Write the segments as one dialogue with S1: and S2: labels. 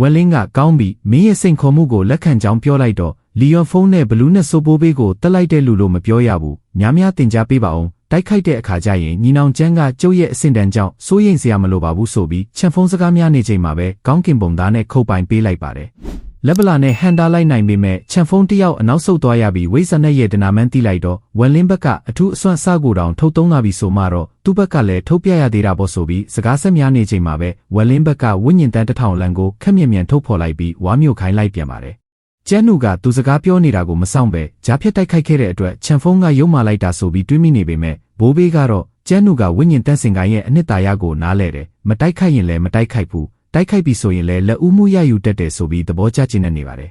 S1: ဝက်လင်းကကောင်းပြီမင်းရဲ့စိန်ခေါ်မှုကိုလက်ခံကြောင်းပြောလိုက်တော့လီယွန်ဖုန်းနဲ့ဘလူးနဲ့ဆိုပိုးဘေးကိုတက်လိုက်တဲ့လူလို့မပြောရဘူးများများတင် जा ပေးပါအောင်တိုက်ခိုက်တဲ့အခါကျရင်ညီနောင်ကျန်းကကျုပ်ရဲ့အဆင့်တန်းကြောင့်စိုးရိမ်စရာမလိုပါဘူးဆိုပြီးချန်ဖုန်းစကားများနေချိန်မှာပဲကောင်းကင်ပုံသားနဲ့ခုတ်ပိုင်ပေးလိုက်ပါတယ် လက်ပလာနဲ့ဟန်တာလိုက်နိုင်ပေမဲ့ချန်ဖုန်းတယောက်အနောက်ဆုတ်သွားရပြီးဝိဇ္ဇာနဲ့ရဲ့ဒနာမန်းတီးလိုက်တော့ဝက်လင်းဘက်ကအထူးအစွမ်းအစကိုတောင်ထုတ်သုံးလာပြီဆိုမှတော့သူ့ဘက်ကလည်းထုတ်ပြရသေးတာပေါ့ဆိုပြီးစကားဆက်များနေချိန်မှာပဲဝက်လင်းဘက်ကဝိညာဉ်တန်းတစ်ထောင်လန်ကိုခက်မြင်မြန်ထုတ်ဖော်လိုက်ပြီးဝါမျိုးခိုင်းလိုက်ပြန်ပါတယ်ကျန်းနူကသူစကားပြောနေတာကိုမဆောင်ပဲဂျားဖြတ်တိုက်ခိုက်ခဲ့တဲ့အတွက်ချန်ဖုန်းကရုံမာလိုက်တာဆိုပြီးတွေးမိနေပေမဲ့ဘိုးဘေးကတော့ကျန်းနူကဝိညာဉ်တန့်စင်ကိုင်းရဲ့အနှစ်သာရကိုနားလဲတယ်မတိုက်ခိုက်ရင်လည်းမတိုက်ခိုက်ဘူး တိုက်ခိုက်ပြီဆိုရင်လည်းလက်ဦးမှုရယူတတ်တယ်ဆိုပြီးသဘောကျကျင်နေပါတယ်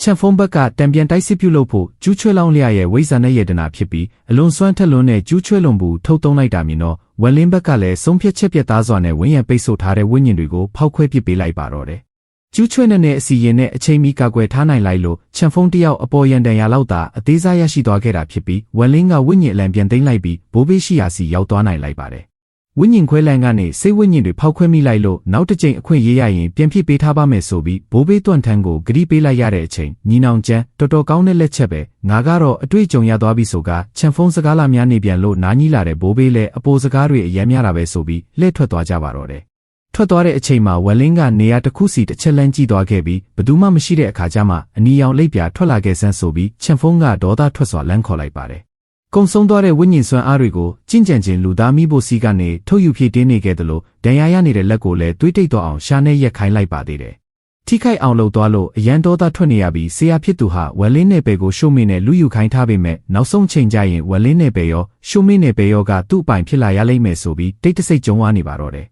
S1: ချန်ဖုန်းဘက်ကတံပြန်တိုက်စစ်ပြုလုပ်ဖို့ကျူးချွဲလောင်းလျရဲ့ဝိဇာနဲ့ရတနာဖြစ်ပြီးအလွန်စွမ်းထက်လွန်းတဲ့ကျူးချွဲလွန်မှုထုတ်သုံးလိုက်တာမြင်တော့ဝက်လင်းဘက်ကလည်းဆုံးဖြတ်ချက်ပြတ်သားစွာနဲ့ဝင်းရံပိတ်ဆို့ထားတဲ့ဝိညာဉ်တွေကိုဖောက်ခွဲပစ်ပေးလိုက်ပါတော့တယ်ကျူးချွဲနဲ့အစီရင်နဲ့အချိန်မီကာကွယ်ထားနိုင်လိုက်လို့ချန်ဖုန်းတယောက်အပေါ်ရန်တန်ရလောက်သာအသေးစားရရှိသွားခဲ့တာဖြစ်ပြီးဝက်လင်းကဝိညာဉ်အလံပြန်သိမ်းလိုက်ပြီးဘိုးဘေးရှိရာစီရောက်သွားနိုင်လိုက်ပါတယ် ဝိညာဉ်ခွဲလန်ကနေစိတ်ဝိညာဉ်တွေဖောက်ခွဲမိလိုက်လို့နောက်တစ်ကြိမ်အခွင့်ရေးရရင်ပြန်ဖြစ်ပေးထားပါမယ်ဆိုပြီးဘိုးဘေးတွန့်ထန်းကိုဂရီးပေးလိုက်ရတဲ့အချိန်ညီနောင်ကျန်းတော်တော်ကောင်းတဲ့လက်ချက်ပဲငါကတော့အတွေ့အကြုံရသွားပြီဆိုကချန်ဖုန်းစကားလာများနေပြန်လို့နားကြီးလာတဲ့ဘိုးဘေးလည်းအပိုစကားတွေအယမ်းများတာပဲဆိုပြီးလှည့်ထွက်သွားကြပါတော့တယ်ထွက်သွားတဲ့အချိန်မှာဝက်လင်းကနေရာတစ်ခုစီတစ်ချက်လန်းကြည့်သွားခဲ့ပြီးဘသူမှမရှိတဲ့အခါကျမှအနီရောင်လိပ်ပြာထွက်လာခဲ့စမ်းဆိုပြီးချန်ဖုန်းကဒေါသထွက်စွာလန်းခေါ်လိုက်ပါတယ်။ ကုံဆုံးသွားတဲ့ဝိညာဉ်စွမ်းအားတွေကိုကြင်ကြံခြင်းလူသားမိဖို့စီကနေထုတ်ယူဖြည့်တင်းနေခဲ့တယ်လို့ဒဏ်ရာရနေတဲ့လက်ကိုလည်းတွေးတိတ်တော့အောင်ရှာနဲ့ရက်ခိုင်းလိုက်ပါသေးတယ်။ထိခိုက်အောင်လုပ်သွားလို့အရန်ဒေါသထွက်နေရပြီးဆရာဖြစ်သူဟာဝက်လင်းနယ်ပယ်ကိုရှုံးမင်းနဲ့လူယူခိုင်းထားပေမဲ့နောက်ဆုံးချိန်ကျရင်ဝက်လင်းနယ်ပယ်ရောရှုံးမင်းနယ်ပယ်ရောကသူ့အပိုင်ဖြစ်လာရလိမ့်မယ်ဆိုပြီးတိတ်တဆိတ်ကြုံဝါနေပါတော့တယ်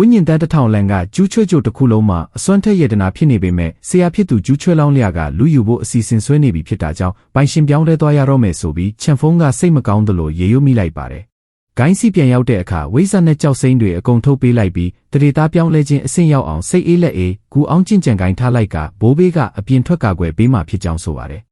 S1: ဝိညာဉ်တန်းတစ်ထောင်လန်ကကျူးချွဲကြိုတစ်ခုလုံးမှာအစွမ်းထက်ရတနာဖြစ်နေပေမဲ့ဆရာဖြစ်သူကျူးချွဲလောင်းလျာကလူယူဖို့အစီအစဉ်ဆွဲနေပြီဖြစ်တာကြောင့်ပိုင်ရှင်ပြောင်းလဲသွားရတော့မယ်ဆိုပြီးချန်ဖုန်းကစိတ်မကောင်းသလိုရေရွမိလိုက်ပါတယ်။ဂိုင်းစီပြန်ရောက်တဲ့အခါဝိဇ္ဇာနဲ့ကြောက်စိမ့်တွေအကုန်ထုတ်ပေးလိုက်ပြီးတရေသားပြောင်းလဲခြင်းအဆင့်ရောက်အောင်စိတ်အေးလက်အေးကူအောင်ကျင့်ကြံဂိုင်းထားလိုက်ကဘိုးဘေးကအပြင်ထွက်ကာကွယ်ပေးမှဖြစ်ကြောင်းဆိုပါတယ်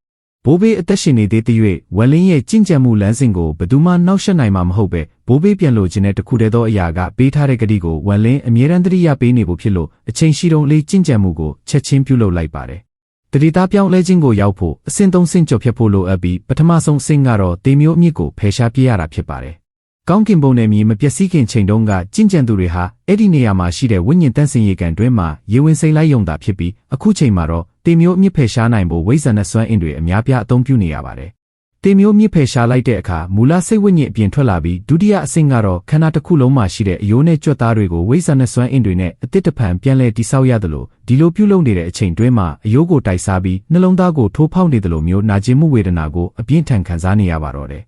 S1: ဘိုးဘေးအသက်ရှင်နေသေးတဲ့၍ဝက်လင်းရဲ့ကြင်ကြံမှုလမ်းစဉ်ကိုဘယ်သူမှနှောက်ယှက်နိုင်မှာမဟုတ်ပဲဘိုးဘေးပြန်လို့ခြင်းတဲ့တခုတည်းသောအရာကပေးထားတဲ့ကတိကိုဝက်လင်းအမြဲတမ်းတရိယာပေးနေဖို့ဖြစ်လို့အချိန်ရှိတုန်းလေးကြင်ကြံမှုကိုချက်ချင်းပြုလုပ်လိုက်ပါတယ်။တတိသားပြောင်းလဲခြင်းကိုရောက်ဖို့အဆင့်သုံးဆင့်ကျော်ဖြတ်ဖို့လိုအပ်ပြီးပထမဆုံးအဆင့်ကတော့တေမျိုးအမြင့်ကိုဖယ်ရှားပြရတာဖြစ်ပါတယ်။ကောင်းကင်ဘုံနဲ့မြေမပျက်စီးခင်ချိန်တုန်းကကြင်ကြံသူတွေဟာအဲ့ဒီနေရာမှာရှိတဲ့ဝိညာဉ်တန့်စင်ရေကန်တွင်းမှာရေဝင်စိမ့်လိုက်ယုံတာဖြစ်ပြီးအခုချိန်မှာတော့ တေမျိုးအမြင့်ဖယ်ရှားနိုင်ဖို့ဝိဇ္ဇာနဲ့စွမ်းအင်တွေအများပြားအသုံးပြုနေရပါတယ်။တေမျိုးမြင့်ဖယ်ရှားလိုက်တဲ့အခါမူလစိတ်ဝိညာဉ်အပြင်ထွက်လာပြီးဒုတိယအဆင့်ကတော့ခန္ဓာတစ်ခုလုံးမှာရှိတဲ့အယိုးနဲ့ကြွက်သားတွေကိုဝိဇ္ဇာနဲ့စွမ်းအင်တွေနဲ့အတစ်တဖန်ပြန်လဲတိဆောက်ရတယ်လို့ဒီလိုပြုလုပ်နေတဲ့အချိန်တွင်းမှာအယိုးကိုတိုက်စားပြီးနှလုံးသားကိုထိုးဖောက်နေတယ်လို့မျိုးနာကျင်မှုဝေဒနာကိုအပြင်းထန်ခံစားနေရပါတော့တယ်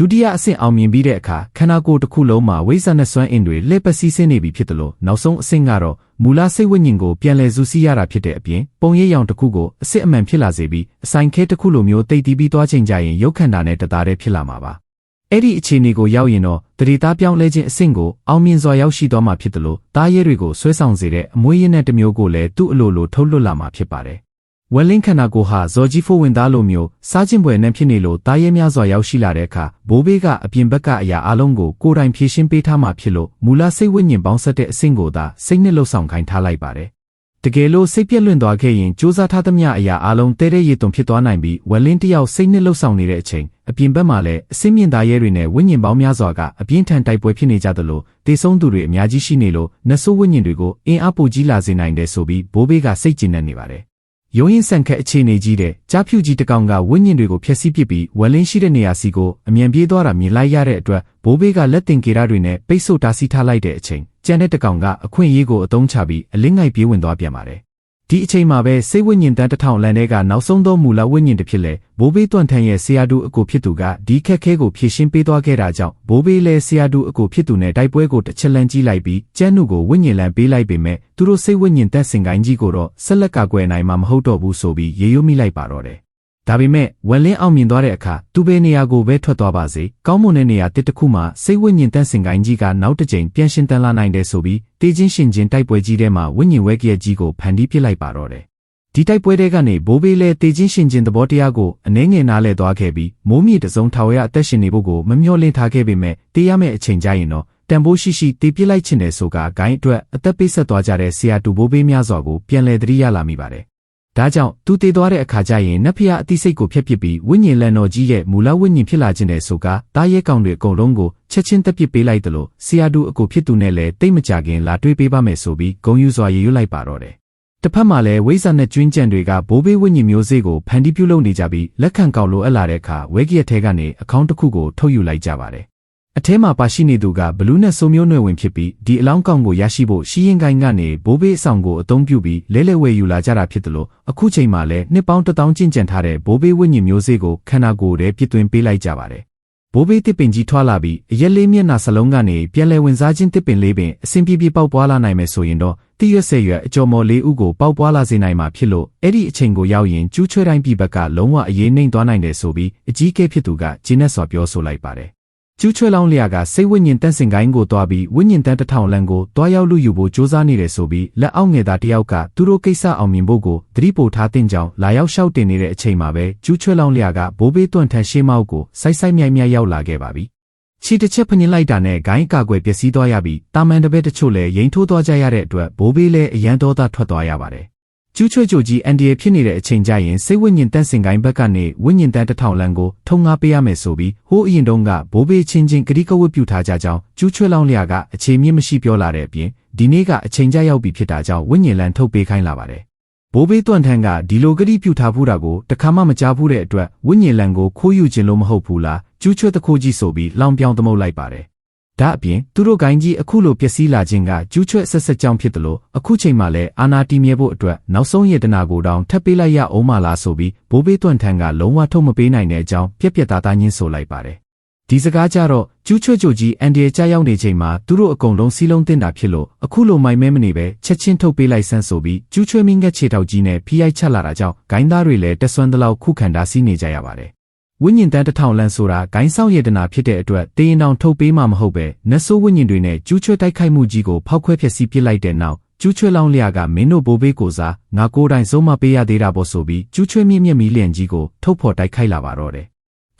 S1: ဒုတိယအဆင့်အောင်မြင်ပြီးတဲ့အခါခန္ဓာကိုယ်တစ်ခုလုံးမှာဝိဇ္ဇာနဲ့စွမ်းအင်တွေလှည့်ပတ်စီးဆင်းနေပြီဖြစ်တယ်လို့နောက်ဆုံးအဆင့်ကတော့မူလစိတ်ဝိညာဉ်ကိုပြန်လည်စုစည်းရတာဖြစ်တဲ့အပြင်ပုံရိပ်ရောင်တစ်ခုကိုအစစ်အမှန်ဖြစ်လာစေပြီးအဆိုင်ခဲတစ်ခုလိုမျိုးတိတ်တီးပြီးသွားချိန်ကြရင်ရုပ်ခန္ဓာနဲ့တသားတည်းဖြစ်လာမှာပါအဲ့ဒီအခြေအနေကိုရောက်ရင်တော့တတိသားပြောင်းလဲခြင်းအဆင့်ကိုအောင်မြင်စွာရောက်ရှိသွားမှာဖြစ်တယ်လို့တားရဲတွေကိုဆွဲဆောင်စေတဲ့အမွေးရင်းတဲ့တစ်မျိုးကိုလည်းသူ့အလိုလိုထုတ်လွတ်လာမှာဖြစ်ပါတယ် ဝက်လင်းခန္ဓာကိုယ်ဟာဇော်ကြီးဖိုးဝင်သားလိုမျိုးစားခြင်းပွဲနဲ့ဖြစ်နေလို့တားရဲများစွာရောက်ရှိလာတဲ့အခါဘိုးဘေးကအပြင်ဘက်ကအရာအလုံးကိုကိုယ်တိုင်ဖြည့်ရှင်းပေးထားမှဖြစ်လို့မူလစိတ်ဝိညာဉ်ပေါင်းဆက်တဲ့အဆင့်ကိုသာစိတ်နှစ်လှုပ်ဆောင်ခိုင်းထားလိုက်ပါတယ်။တကယ်လို့စိတ်ပြက်လွင့်သွားခဲ့ရင်စူးစမ်းထားသမျှအရာအလုံးတဲတဲ့ရည်သွန်ဖြစ်သွားနိုင်ပြီးဝက်လင်းတယောက်စိတ်နှစ်လှုပ်ဆောင်နေတဲ့အချိန်အပြင်ဘက်မှာလည်းအစင်းမြင့်သားရဲတွေနဲ့ဝိညာဉ်ပေါင်းများစွာကအပြင်းထန်တိုက်ပွဲဖြစ်နေကြသလိုတေဆုံးသူတွေအများကြီးရှိနေလို့နတ်ဆိုးဝိညာဉ်တွေကိုအင်အားပိုကြီးလာစေနိုင်တယ်ဆိုပြီးဘိုးဘေးကစိတ်ကျဉ်နေနေပါတယ် ရုံးရင်ဆန်ခက်အခြေအနေကြီးတဲ့ကြားဖြူကြီးတကောင်ကဝိညာဉ်တွေကိုဖျက်ဆီးပစ်ပြီးဝက်လင်းရှိတဲ့နေရာစီကိုအမြန်ပြေးသွားတာမြင်လိုက်ရတဲ့အတွက်ဘိုးဘေးကလက်တင်ကေရတွေနဲ့ပိတ်ဆို့တားဆီးထားလိုက်တဲ့အချိန်ကျန်တဲ့တကောင်ကအခွင့်အရေးကိုအသုံးချပြီးအလင်းငိုက်ပြေးဝင်သွားပြန်ပါတယ် ဒီအချိန်မှာပဲစိတ်ဝိညာဉ်တန်းတစ်ထောင်လန်တဲ့ကနောက်ဆုံးသောမူလဝိညာဉ်တစ်ဖြစ်လေဘိုးဘေးတွန့်ထန်ရဲ့ဆရာတူအကိုဖြစ်သူကဒီခက်ခဲကိုဖြည့်ရှင်းပေးသွားခဲ့တာကြောင့်ဘိုးဘေးလည်းဆရာတူအကိုဖြစ်သူနဲ့တိုက်ပွဲကိုတစ်ချက်လန်းကြီးလိုက်ပြီးကျန်းနုကိုဝိညာဉ်လန်ပေးလိုက်ပေမဲ့သူတို့စိတ်ဝိညာဉ်တက်စင်ကိုင်းကြီးကိုတော့ဆက်လက်ကကွယ်နိုင်မှာမဟုတ်တော့ဘူးဆိုပြီးရေရွမိလိုက်ပါတော့တယ် ဒါပေမဲ့ဝက်လင်းအောင်မြင်သွားတဲ့အခါသူပဲနေရာကိုပဲထွက်သွားပါစေကောင်းမွန်တဲ့နေရာတစ်တစ်ခုမှာစိတ်ဝိညာဉ်တန့်စင်ကိုင်းကြီးကနောက်တစ်ကြိမ်ပြန်ရှင်တန်လာနိုင်တယ်ဆိုပြီးတေးချင်းရှင်ချင်းတိုက်ပွဲကြီးထဲမှာဝိညာဉ်ဝဲကရက်ကြီးကိုဖန်တီးပစ်လိုက်ပါတော့တယ်ဒီတိုက်ပွဲတွေကနေဘိုးဘေးလဲတေချင်းရှင်ချင်းသဘောတရားကိုအနှဲငယ်နားလဲသွားခဲ့ပြီးမိုးမြေတစုံထာဝရအသက်ရှင်နေဖို့ကိုမမျှော်လင့်ထားခဲ့ပေမဲ့တေးရမယ့်အချိန်ကြရင်တော့တန်ဖိုးရှိရှိတေးပြစ်လိုက်ချင်တယ်ဆိုကဂိုင်းအတွက်အသက်ပေးဆက်သွားကြတဲ့ဆရာတူဘိုးဘေးများစွာကိုပြန်လည်သတိရလာမိပါတယ်။ ဒါကြောင့်သူတည်သွားတဲ့အခါကျရင်နတ်ဖျားအသိစိတ်ကိုဖျက်ပစ်ပြီးဝိညာဉ်လန်တော်ကြီးရဲ့မူလဝိညာဉ်ဖြစ်လာခြင်းတဲ့ဆိုကတားရဲကောင်တွေအကုန်လုံးကိုချက်ချင်းတက်ပစ်ပေးလိုက်တယ်လို့ဆရာတူအကိုဖြစ်သူနဲ့လည်းတိတ်မကြခင်လာတွေ့ပေးပါမယ်ဆိုပြီးဂုံယူစွာရည်ရွတ်လိုက်ပါတော့တယ်။တစ်ဖက်မှာလည်းဝိဇ္ဇာနဲ့ကျွင်းကြံတွေကဘိုးဘေးဝိညာဉ်မျိုးစေ့ကိုဖန်တီးပြုလုပ်နေကြပြီးလက်ခံကောက်လိုအပ်လာတဲ့အခါဝဲကရက်ထဲကနေအကောင့်တစ်ခုကိုထုတ်ယူလိုက်ကြပါတယ် အထဲမှာပါရှိနေသူကဘလူးနဲ့ဆိုမျိုးနွယ်ဝင်ဖြစ်ပြီးဒီအလောင်းကောင်ကိုရရှိဖို့ရှီရင်ကိုင်းကနေဘိုးဘေးအဆောင်ကိုအသုံးပြုပြီးလဲလဲဝဲယူလာကြတာဖြစ်တယ်လို့အခုချိန်မှာလည်းနှစ်ပေါင်းတထောင်ကျင့်ကြံထားတဲ့ဘိုးဘေးဝိညာဉ်မျိုးစေ့ကိုခန္ဓာကိုယ်ထဲပြစ်သွင်းပေးလိုက်ကြပါတယ်ဘိုးဘေးတစ်ပင်ကြီးထွားလာပြီးအရက်လေးမျက်နှာစလုံးကနေပြန်လဲဝင်စားခြင်းတစ်ပင်လေးပင်အစဉ်ပြေပြေပေါက်ပွားလာနိုင်မယ်ဆိုရင်တော့တိရွက်ဆဲရွက်အကျော်မော်လေးဦးကိုပေါက်ပွားလာစေနိုင်မှာဖြစ်လို့အဲ့ဒီအချိန်ကိုရောက်ရင်ကျူးချွဲတိုင်းပြည်ဘက်ကလုံးဝအရေးနှိမ်သွားနိုင်တယ်ဆိုပြီးအကြီးကဲဖြစ်သူကဂျင်းနဲ့စွာပြောဆိုလိုက်ပါတယ် ကျူးချွဲလောင်းလျာကစိတ်ဝိညာဉ်တန့်စင်ကိုင်းကိုတွားပြီးဝိညာဉ်တန့်တစ်ထောင်လန်ကိုတွားရောက်လူယူဖို့စ조사နေတယ်ဆိုပြီးလက်အောက်ငယ်သားတယောက်ကသူတို့ကိစ္စအောင်မြင်ဖို့ကိုသတိပို့ထားတဲ့ကြောင်လာရောက်ရှောက်တင်နေတဲ့အချိန်မှာပဲကျူးချွဲလောင်းလျာကဘိုးဘေးတွန့်ထန်ရှေးမောက်ကိုစိုက်စိုက်မြိုက်မြိုက်ရောက်လာခဲ့ပါပြီ။ချီတစ်ချက်ဖညင်လိုက်တာနဲ့ဂိုင်းကာကွယ်ပျက်စီးသွားရပြီးတာမန်တပည့်တချို့လည်းရင်ထိုးသွားကြရတဲ့အတွက်ဘိုးဘေးလည်းအရန်တော်သားထွက်သွားရပါတယ်။ ကျူးချွဲကြိုကြီးအန်ဒီရဖြစ်နေတဲ့အချိန်ကြရင်စိတ်ဝိညာဉ်တန့်စင်ကိုင်းဘက်ကနေဝိညာဉ်တန့်တစ်ထောင်လန်ကိုထုံငါပေးရမယ်ဆိုပြီးဟိုးအရင်တုန်းကဘိုးဘေးချင်းချင်းဂရိကဝတ်ပြုထားကြကြောင်းကျူးချွဲလောင်းလျာကအခြေမြင့်မရှိပြောလာတဲ့အပြင်ဒီနေ့ကအချိန်ကြရောက်ပြီဖြစ်တာကြောင့်ဝိညာဉ်လန်ထုတ်ပေးခိုင်းလာပါတယ်ဘိုးဘေးတွန့်ထန်းကဒီလိုဂရိပြုထားဘူးတာကိုတခါမှမကြားဘူးတဲ့အတွက်ဝိညာဉ်လန်ကိုခိုးယူခြင်းလို့မဟုတ်ဘူးလားကျူးချွဲတခိုးကြီးဆိုပြီးလောင်ပြောင်သမုတ်လိုက်ပါတယ် ဒါအပြင်သူတို့ဂိုင်းကြီးအခုလိုပျက်စီးလာခြင်းကကျူးချွဲ့ဆက်ဆက်ကြောင်းဖြစ်တယ်လို့အခုချိန်မှလည်းအာနာတီမြဲဖို့အတွက်နောက်ဆုံးရတနာကိုတောင်ထပ်ပေးလိုက်ရအောင်မလားဆိုပြီးဘိုးဘေးတွန့်ထန်ကလုံးဝထုတ်မပေးနိုင်တဲ့အကြောင်းပြက်ပြက်သားသားညင်းဆိုလိုက်ပါတယ်ဒီစကားကြတော့ကျူးချွဲ့ကြိုကြီးအန်ဒီရဲ့ကြားရောက်နေချိန်မှာသူတို့အကုန်လုံးစီးလုံးတင်တာဖြစ်လို့အခုလိုမိုင်မဲမနေပဲချက်ချင်းထုတ်ပေးလိုက်ဆန်းဆိုပြီးကျူးချွဲ့မင်းကခြေထောက်ကြီးနဲ့ဖိရိုက်ချက်လာတာကြောင့်ဂိုင်းသားတွေလည်းတက်ဆွမ်းတလောက်ခုခံတာစီးနေကြရပါတယ် ဝိညာဉ်တန်းတစ်ထောင်လန်းဆိုတာဂိုင်းဆောက်ရတနာဖြစ်တဲ့အတွက်တေးရင်တောင်ထုတ်ပေးမှမဟုတ်ပဲနတ်ဆိုးဝိညာဉ်တွေနဲ့ကျူးချွဲတိုက်ခိုက်မှုကြီးကိုဖောက်ခွဲဖျက်ဆီးပစ်လိုက်တဲ့နောက်ကျူးချွဲလောင်းလျာကမင်းတို့ဘိုးဘေးကိုစားငါကိုယ်တိုင်ဆုံးမပေးရသေးတာပေါ့ဆိုပြီးကျူးချွဲမြင့်မြင့်မီလျံကြီးကိုထုတ်ဖော်တိုက်ခိုက်လာပါတော့တယ်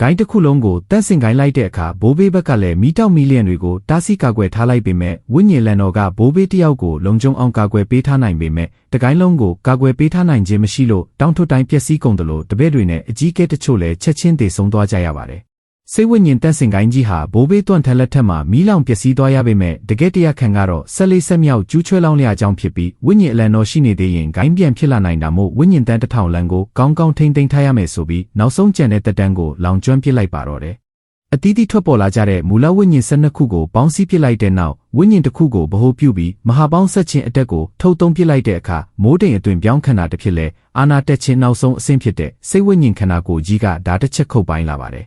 S1: ဂိုင်းတစ်ခုလုံးကိုတန့်စင်ဂိုင်းလိုက်တဲ့အခါဘိုးဘေးဘက်ကလည်းမီတောက်မီလျံတွေကိုတားဆီးကာကွယ်ထားလိုက်ပေမဲ့ဝိညာဉ်လန်တော်ကဘိုးဘေးတယောက်ကိုလုံခြုံအောင်ကာကွယ်ပေးထားနိုင်ပေမဲ့တကိုင်းလုံးကိုကာကွယ်ပေးထားနိုင်ခြင်းမရှိလို့တောင်းထွတ်တိုင်းပျက်စီးကုန်တယ်လို့တပည့်တွေနဲ့အကြီးကဲတချို့လည်းချက်ချင်းတည်ဆုံသွားကြရပါတယ် စိတ်ဝိညာဉ်တန့်စင်ကိုင်းကြီးဟာဘိုးဘေးတွန့်ထက်လက်ထက်မှာမီးလောင်ပျက်စီးသွားရပေမဲ့တကယ်တရားခံကတော့ဆက်လေးဆက်မြောက်ကျူးချွဲလောင်းလျာကြောင်းဖြစ်ပြီးဝိညာဉ်အလံတော်ရှိနေသေးရင်ဂိုင်းပြန်ဖြစ်လာနိုင်တာမို့ဝိညာဉ်တန်းတစ်ထောင်လန်ကိုကောင်းကောင်းထိမ့်သိမ်းထားရမယ်ဆိုပြီးနောက်ဆုံးကြံတဲ့တက်တန်းကိုလောင်ကျွမ်းပစ်လိုက်ပါတော့တယ်အတီးတီထွက်ပေါ်လာကြတဲ့မူလဝိညာဉ်၁၂ခုကိုပေါင်းစည်းပစ်လိုက်တဲ့နောက်ဝိညာဉ်တစ်ခုကိုဗဟိုပြုပြီးမဟာပေါင်းဆက်ခြင်းအတက်ကိုထုတ်သုံးပစ်လိုက်တဲ့အခါမိုးတိမ်အတွင်ပြောင်းခန္ဓာတစ်ဖြစ်လဲအာနာတက်ခြင်းနောက်ဆုံးအဆင့်ဖြစ်တဲ့စိတ်ဝိညာဉ်ခန္ဓာကိုယ်ကြီးကဓာတ်တစ်ချက်ခုတ်ပိုင်းလာပါတယ်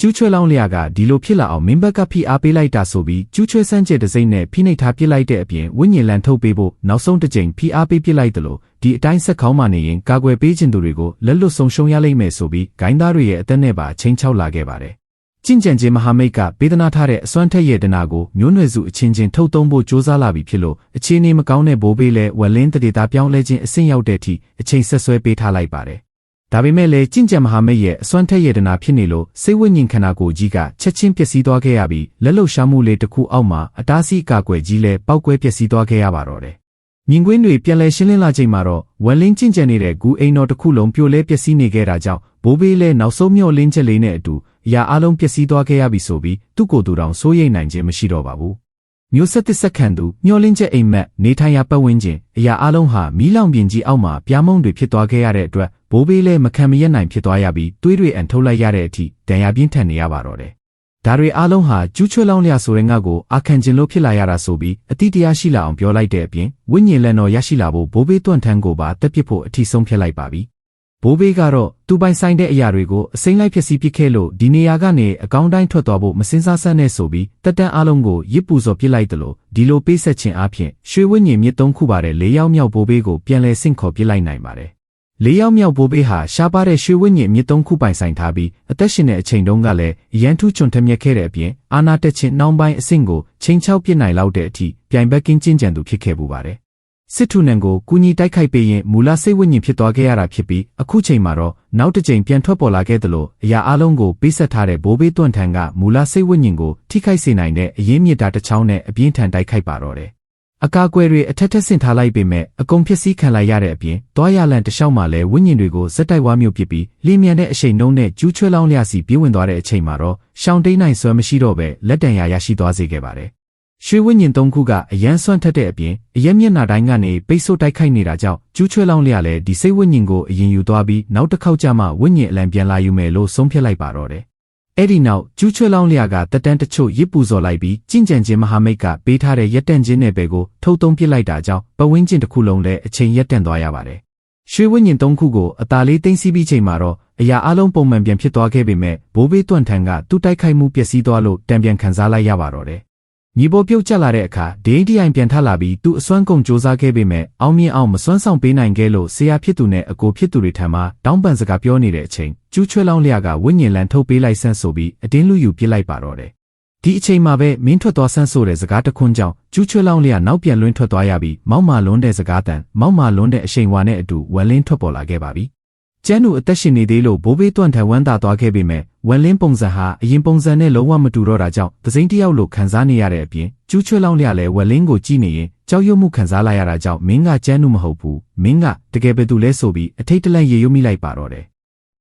S1: ကျူးချွဲလောင်းလျာကဒီလိုဖြစ်လာအောင်မင်းဘက်ကဖိအားပေးလိုက်တာဆိုပြီးကျူးချွဲစမ်းကျဲတဲ့စိတ်နဲ့ဖိနှိပ်ထားပစ်လိုက်တဲ့အပြင်ဝိညာဉ်လန်ထုတ်ပေးဖို့နောက်ဆုံးတစ်ကြိမ်ဖိအားပေးပစ်လိုက်တယ်လို့ဒီအတိုင်းဆက်ခေါင်းမှနေရင်ကာကွယ်ပေးခြင်းသူတွေကိုလက်လွတ်ဆုံးရှုံးရလိမ့်မယ်ဆိုပြီးဂိုင်းသားတွေရဲ့အသက်နဲ့ပါချင်းချောက်လာခဲ့ပါတယ်ကျင့်ကြံခြင်းမဟာမိတ်ကပေးသနာထားတဲ့အစွမ်းထက်ရဲ့တနာကိုမျိုးနွယ်စုအချင်းချင်းထုတ်သုံးဖို့ကြိုးစားလာပြီဖြစ်လို့အခြေအနေမကောင်းတဲ့ဘိုးဘေးလည်းဝက်လင်းတရေသားပြောင်းလဲခြင်းအဆင့်ရောက်တဲ့အထိအချိန်ဆက်ဆွဲပေးထားလိုက်ပါတယ် ဒါပေမဲ့လည်းကျင့်ကြံမဟာမိတ်ရဲ့အစွမ်းထက်ရတနာဖြစ်နေလို့စိတ်ဝိညာဉ်ခန္ဓာကိုယ်ကြီးကချက်ချင်းပျက်စီးသွားခဲ့ရပြီးလက်လုံရှားမှုလေးတစ်ခုအောက်မှာအတားဆီးအကာအကွယ်ကြီးလည်းပောက်ကွဲပျက်စီးသွားခဲ့ရပါတော့တယ်။မြင်ကွင်းတွေပြန်လည်ရှင်းလင်းလာချိန်မှာတော့ဝက်လင်းကျင့်ကြံနေတဲ့ဂူအိမ်တော်တစ်ခုလုံးပြိုလဲပျက်စီးနေခဲ့တာကြောင့်ဘိုးဘေးလည်းနောက်ဆုံးမျောလင်းချက်လေးနဲ့အတူအရာအလုံးပျက်စီးသွားခဲ့ရပြီဆိုပြီးသူ့ကိုယ်သူတောင်စိုးရိမ်နိုင်ခြင်းမရှိတော့ပါဘူး။ မျိုးဆက်တစ်ဆက်ခံသူမျောလင်းချက်အိမ်မက်နေထိုင်ရာပတ်ဝန်းကျင်အရာအလုံးဟာမီးလောင်ပြင်ကြီးအောက်မှာပြားမုံတွေဖြစ်သွားခဲ့ရတဲ့အတွက်ဘိုးဘေးလည်းမခံမရက်နိုင်ဖြစ်သွားရပြီးသွေးတွေအန်ထုတ်လိုက်ရတဲ့အထိဒဏ်ရာပြင်းထန်နေရပါတော့တယ်။ဒါတွေအလုံးဟာကျူးချွဲလောင်းလျာဆိုတဲ့ငါကိုအာခံခြင်းလို့ဖြစ်လာရတာဆိုပြီးအတိတရားရှိလာအောင်ပြောလိုက်တဲ့အပြင်ဝိညာဉ်လက်တော်ရရှိလာဖို့ဘိုးဘေးတွန့်ထန်းကိုပါတက်ပစ်ဖို့အထီဆုံးဖြစ်လိုက်ပါပြီ။ ဘိုးဘေးကတော့သူပိုင်ဆိုင်တဲ့အရာတွေကိုအစိမ့်လိုက်ဖြစ်စီပစ်ခဲ့လို့ဒီနေရာကနေအကောင်းတိုင်းထွက်သွားဖို့မစင်စားဆန်းနဲ့ဆိုပြီးတက်တန်းအလုံးကိုရစ်ပူစော်ပစ်လိုက်တယ်လို့ဒီလိုပေးဆက်ခြင်းအပြင်ရွှေဝိညာဉ်မြစ်သုံးခုပါတဲ့၄ယောက်မြောက်ဘိုးဘေးကိုပြန်လဲဆင့်ခေါ်ပစ်လိုက်နိုင်ပါတယ်။၄ယောက်မြောက်ဘိုးဘေးဟာရှားပါတဲ့ရွှေဝိညာဉ်မြစ်သုံးခုပိုင်ဆိုင်ထားပြီးအသက်ရှင်တဲ့အချိန်တုန်းကလည်းရန်ထူးချွန်ထမြက်ခဲ့တဲ့အပြင်အာနာတက်ခြင်းနှောင်းပိုင်းအဆင့်ကိုချိန်ချောက်ပစ်နိုင်လောက်တဲ့အထိပြိုင်ဘက်ကင်းကျင်းကြံသူဖြစ်ခဲ့ပူပါတယ် စစ်ထုနံကိုကူညီတိုက်ခိုက်ပေးရင်မူလစိတ်ဝိညာဉ်ဖြစ်သွားခဲ့ရတာဖြစ်ပြီးအခုချိန်မှာတော့နောက်တစ်ချိန်ပြန်ထွက်ပေါ်လာခဲ့သလိုအရာအလုံးကိုပေးဆက်ထားတဲ့ဘိုးဘေးတွန့်ထန်ကမူလစိတ်ဝိညာဉ်ကိုထိခိုက်စေနိုင်တဲ့အရင်းမြစ်တာတစ်ချောင်းနဲ့အပြင်းထန်တိုက်ခိုက်ပါတော့တယ်။အကာအကွယ်တွေအထက်ထက်ဆင့်ထားလိုက်ပေမဲ့အကုန်ဖြစ်စည်းခံလိုက်ရတဲ့အပြင်တွားရလန်တစ်လျှောက်မှာလည်းဝိညာဉ်တွေကိုစက်တိုက်ဝါမျိုးပစ်ပြီးလင်းမြန်တဲ့အချိန်နှုံးနဲ့ကျူးချွဲလောင်းလျစီပြေးဝင်သွားတဲ့အချိန်မှာတော့ရှောင်းတိန်နိုင်ဆွဲမရှိတော့ပဲလက်တံရရရှိသွားစေခဲ့ပါတယ်။ ရွှေဝိညာဉ်သုံးခုကအရန်ဆွန့်ထက်တဲ့အပြင်အရက်မျက်နှာတိုင်းကနေပိတ်ဆို့တိုက်ခိုက်နေတာကြောင့်ကျူးချွဲလောင်းလျလည်းဒီစိတ်ဝိညာဉ်ကိုအရင်ယူသွားပြီးနောက်တစ်ခေါက်ကျမှဝိညာဉ်အလံပြန်လာယူမယ်လို့ဆုံးဖြတ်လိုက်ပါတော့တယ်။အဲ့ဒီနောက်ကျူးချွဲလောင်းလျကတက်တန်းတချို့ရစ်ပူဇော်လိုက်ပြီးကြင်ကြံချင်းမဟာမိတ်ကပေးထားတဲ့ရက်တန့်ချင်းနယ်ပယ်ကိုထုတ်သုံးပစ်လိုက်တာကြောင့်ပဝင်းကျင်တစ်ခုလုံးလည်းအချိန်ရက်တန့်သွားရပါတယ်။ရွှေဝိညာဉ်သုံးခုကိုအသာလေးသိမ်းဆည်းပြီးချိန်မှာတော့အရာအလုံးပုံမှန်ပြန်ဖြစ်သွားခဲ့ပေမဲ့ဘိုးဘေးတွန့်ထန်ကသူ့တိုက်ခိုက်မှုပျက်စီးသွားလို့တံပြန်ခံစားလိုက်ရပါတော့တယ်။ ညီပေါ်ပြုတ်ကျလာတဲ့အခါဒိန်းတိုင်ပြန်ထလာပြီးသူ့အစွမ်းကုန်စ조사ခဲ့ပေမဲ့အောင်မြင်အောင်မစွမ်းဆောင်ပေးနိုင်ခဲ့လို့ဆရာဖြစ်သူနဲ့အကိုဖြစ်သူတွေထံမှတောင်းပန်စကားပြောနေတဲ့အချိန်ကျူးချွဲလောင်းလျကဝိညာဉ်လန်ထုတ်ပေးလိုက်ဆန်းဆိုပြီးအတင်းလူယူပြစ်လိုက်ပါတော့တယ်။ဒီအချိန်မှာပဲမင်းထွက်သွားဆန်းဆိုတဲ့စကားတခွန်းကြောင့်ကျူးချွဲလောင်းလျနောက်ပြန်လွင်ထွက်သွားရပြီးမောက်မာလွန်းတဲ့စကားတန်မောက်မာလွန်းတဲ့အရှိန်ဝါနဲ့အတူဝက်လင်းထွက်ပေါ်လာခဲ့ပါပြီ။ ကျန်းသူအသက်ရှင်နေသေးလို့ဘိုးဘေးတွန့်ထန်ဝမ်းသာသွားခဲ့ပေမဲ့ဝက်လင်းပုံစံဟာအရင်ပုံစံနဲ့လုံးဝမတူတော့တာကြောင့်သစိမ့်တယောက်လိုခံစားနေရတဲ့အပြင်ကျူးချွဲလောင်းလျလည်းဝက်လင်းကိုကြည့်နေရင်ကြောက်ရွံ့မှုခံစားလာရတာကြောင့်မင်းကကျန်းသူမဟုတ်ဘူးမင်းကတကယ်ပဲသူလဲဆိုပြီးအထိတ်တလန့်ရေရွတ်မိလိုက်ပါတော့တယ်